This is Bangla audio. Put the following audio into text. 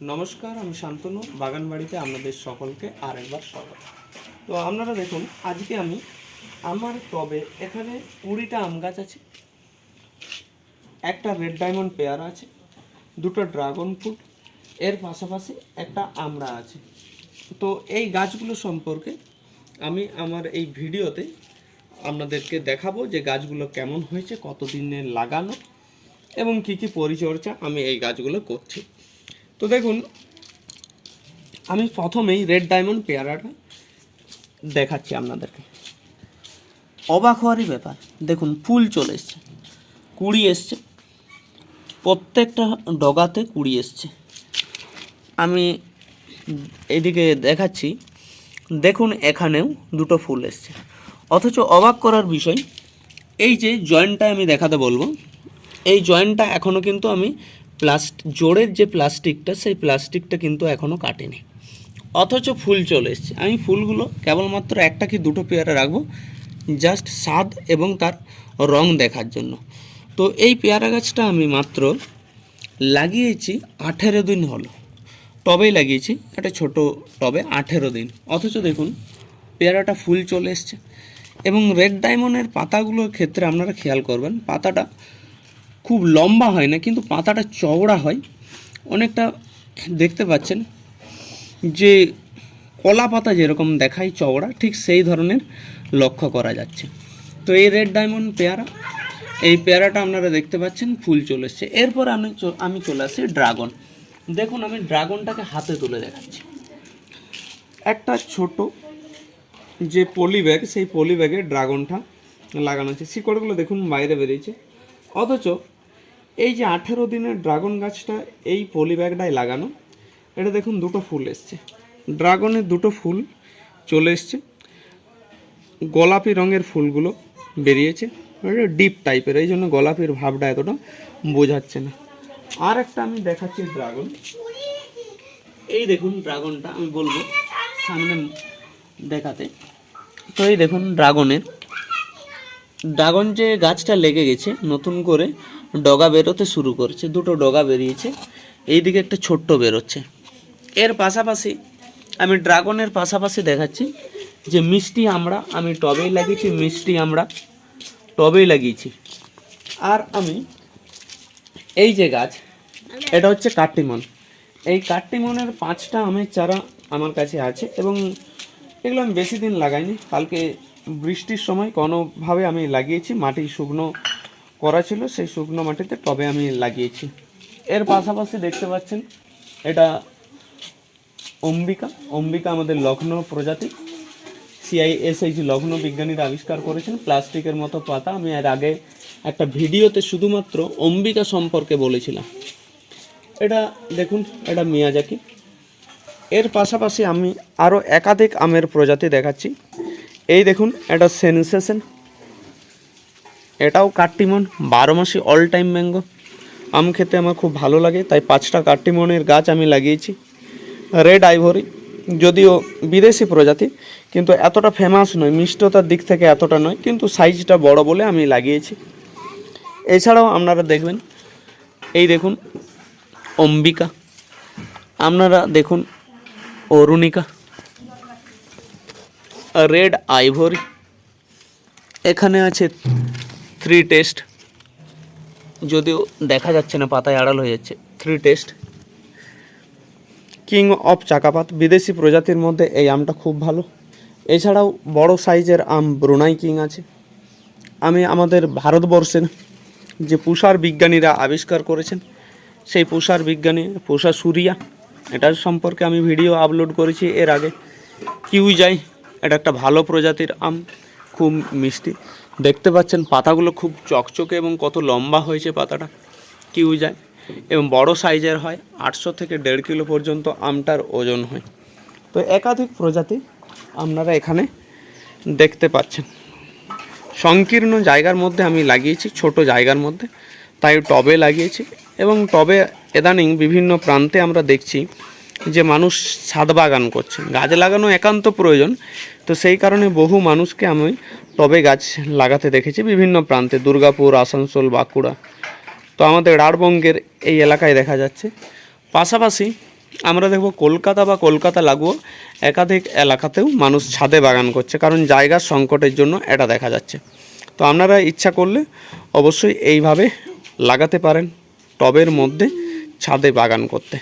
নমস্কার, আমি শান্তনু, বাগানবাড়িতে আপনাদের সকলকে আরেকবার স্বাগত। তো আপনারা দেখুন, আজকে আমি আমার টবে এখানে কুড়িটা আম গাছ আছে, একটা রেড ডায়মন্ড পেয়ারা আছে, দুটো ড্রাগন ফ্রুট এর পাশাপাশি একটা আমড়া আছে। তো এই গাছগুলো সম্পর্কে আমি আমার এই ভিডিওতে আপনাদেরকে দেখাবো যে গাছগুলো কেমন হয়েছে কতদিনে লাগানো এবং কি কি পরিচর্যা আমি এই গাছগুলো করছি। তো দেখুন, আমি প্রথমেই রেড ডায়মন্ড পেয়ারাটা দেখাচ্ছি আপনাদেরকে। অবাক হওয়ারই ব্যাপার। দেখুন, ফুল চলে এসছে, কুড়ি এসছে, প্রত্যেকটা ডগাতে কুড়ি এসছে। আমি এদিকে দেখাচ্ছি, দেখুন এখানেও দুটো ফুল এসছে। অথচ অবাক করার বিষয়, এই যে জয়েন্টটা আমি দেখাতে বলব, এই জয়েন্টটা এখনও কিন্তু আমি প্লাস্ট জোড়ের যে প্লাস্টিকটা, সেই প্লাস্টিকটা কিন্তু এখনও কাটেনি। অথচ ফুল চলে এসছে। আমি ফুলগুলো কেবলমাত্র একটা কি দুটো পেয়ারা রাখব? জাস্ট স্বাদ এবং তার রং দেখার জন্য। তো এই পেয়ারা গাছটা আমি মাত্র লাগিয়েছি আঠেরো দিন হলো। টবেই লাগিয়েছি। একটা ছোট টবে আঠেরো দিন। অথচ দেখুন, পেয়ারাটা ফুল চলে এসছে। এবং রেড ডায়মন্ডের পাতাগুলোর ক্ষেত্রে আপনারা খেয়াল করবেন, পাতাটা খুব লম্বা হয় না, কিন্তু পাতাটা চওড়া হয়। অনেকটা দেখতে পাচ্ছেন যে কলা পাতা যেরকম দেখায় চওড়া, ঠিক সেই ধরনের লক্ষ্য করা যাচ্ছে। তো এই রেড ডায়মন্ড পেয়ারা, এই পেয়ারাটা আপনারা দেখতে পাচ্ছেন, ফুল চলে এসছে। এরপর আমি আমি চলে আসি ড্রাগন। দেখুন, আমি ড্রাগনটাকে হাতে তুলে দেখাচ্ছি। একটা ছোট যে পলি ব্যাগ সেই পলি ব্যাগে ড্রাগনটা লাগানো আছে। শিকড়গুলো দেখুন বাইরে বেরিয়েছে। অথচ এই যে আঠেরো দিনের ড্রাগন গাছটা, এই পলি ব্যাগটায় লাগানো, এটা দেখুন দুটো ফুল এসছে। ড্রাগনের দুটো ফুল চলে এসছে। গোলাপি রঙের ফুলগুলো বেরিয়েছে। এটা ডিপ টাইপের, এই জন্য গোলাপির ভাবটা এতটা বোঝাচ্ছে না। আর একটা আমি দেখাচ্ছি ড্রাগন। এই দেখুন ড্রাগনটা, আমি বলব সামনে দেখাতে। তো এই দেখুন ড্রাগনের। ড্রাগন যে গাছটা লেগে গেছে, নতুন করে ডগা বেরোতে শুরু করেছে, দুটো ডগা বেরিয়েছে এই দিকে একটা ছোট্ট বেরোচ্ছে। এর পাশাপাশি আমি ড্রাগনের পাশাপাশি দেখাচ্ছি যে মিষ্টি আমরা, আমি টবেই লাগিয়েছি, মিষ্টি আমরা টবেই লাগিয়েছি। আর আমি এই যে গাছ, এটা হচ্ছে কাটিমন এই কাটিমনের পাঁচটা আমের চারা আমার কাছে আছে এবং এগুলো আমি বেশি দিন লাগাইনি। কালকে বৃষ্টির সময় কোনোভাবে আমি লাগিয়েছি, মাটি শুকনো করা ছিল সেই শুকনো মাটিতে টবে আমি লাগিয়েছি। এর পাশাপাশি দেখতে পাচ্ছেন, এটা অম্বিকা। অম্বিকা আমাদের লখনৌ প্রজাতি। সিআইএসএইচ লখনৌ বিজ্ঞানীরা আবিষ্কার করেছেন। প্লাস্টিকের মতো পাতা। আমি এর আগে একটা ভিডিওতে শুধুমাত্র অম্বিকা সম্পর্কে বলেছিলাম। এটা দেখুন, এটা মিয়াজাকি। এর পাশাপাশি আমি আরও একাধিক আমের প্রজাতি দেখাচ্ছি। এই দেখুন, এটা সেন্সেশন এটাও কাট্টিমন, বারো মাসি অল টাইম ম্যাঙ্গো আম খেতে আমার খুব ভালো লাগে, তাই পাঁচটা কাট্টিমনের গাছ আমি লাগিয়েছি। রেড আইভরি যদিও বিদেশি প্রজাতি, কিন্তু এতটা ফেমাস নয়, মিষ্টতার দিক থেকে এতটা নয়, কিন্তু সাইজটা বড় বলে আমি লাগিয়েছি। এছাড়াও আপনারা দেখবেন, এই দেখুন, অম্বিকা। আপনারা দেখুন, অরুণিকা। রেড আইভরি এখানে আছে থ্রি টেস্ট যদিও দেখা যাচ্ছে না, পাতায় আড়াল হয়ে যাচ্ছে। থ্রি টেস্ট কিং অফ চাকাপাত, বিদেশি প্রজাতির মধ্যে এই আমটা খুব ভালো। এছাড়াও বড় সাইজের আম ব্রুনাই কিং আছে। আমি আমাদের ভারতবর্ষের যে পুষার বিজ্ঞানীরা আবিষ্কার করেছেন, সেই পুষার বিজ্ঞানী পুষা সুরিয়া, এটার সম্পর্কে আমি ভিডিও আপলোড করেছি এর আগে। কিউ যাই এটা একটা ভালো প্রজাতির আম, খুব মিষ্টি। দেখতে পাচ্ছেন পাতাগুলো খুব চকচকে এবং কত লম্বা হয়েছে পাতাটা, কিউ যায়। এবং বড় সাইজের হয়, আটশো থেকে দেড় কিলো পর্যন্ত আমটার ওজন হয়। তো একাধিক প্রজাতি আপনারা এখানে দেখতে পাচ্ছেন। সংকীর্ণ জায়গার মধ্যে আমি লাগিয়েছি, ছোট জায়গার মধ্যে। তাই টবে লাগিয়েছি এবং টবে এদানিং বিভিন্ন প্রান্তে আমরা দেখছি যে মানুষ ছাদ বাগান করছে। গাছ লাগানো একান্ত প্রয়োজন। তো সেই কারণে বহু মানুষকে আমি টবে গাছ লাগাতে দেখেছি বিভিন্ন প্রান্তে। দুর্গাপুর, আসানসোল, বাঁকুড়া। তো আমাদের রাঢ়বঙ্গের এই এলাকায় দেখা যাচ্ছে। পাশাপাশি আমরা দেখব কলকাতা বা কলকাতা লাগোয়া একাধিক এলাকাতেও মানুষ ছাদে বাগান করছে, কারণ জায়গার সংকটের জন্য এটা দেখা যাচ্ছে। তো আপনারা ইচ্ছা করলে অবশ্যই এইভাবে লাগাতে পারেন টবের মধ্যে ছাদে বাগান করতে।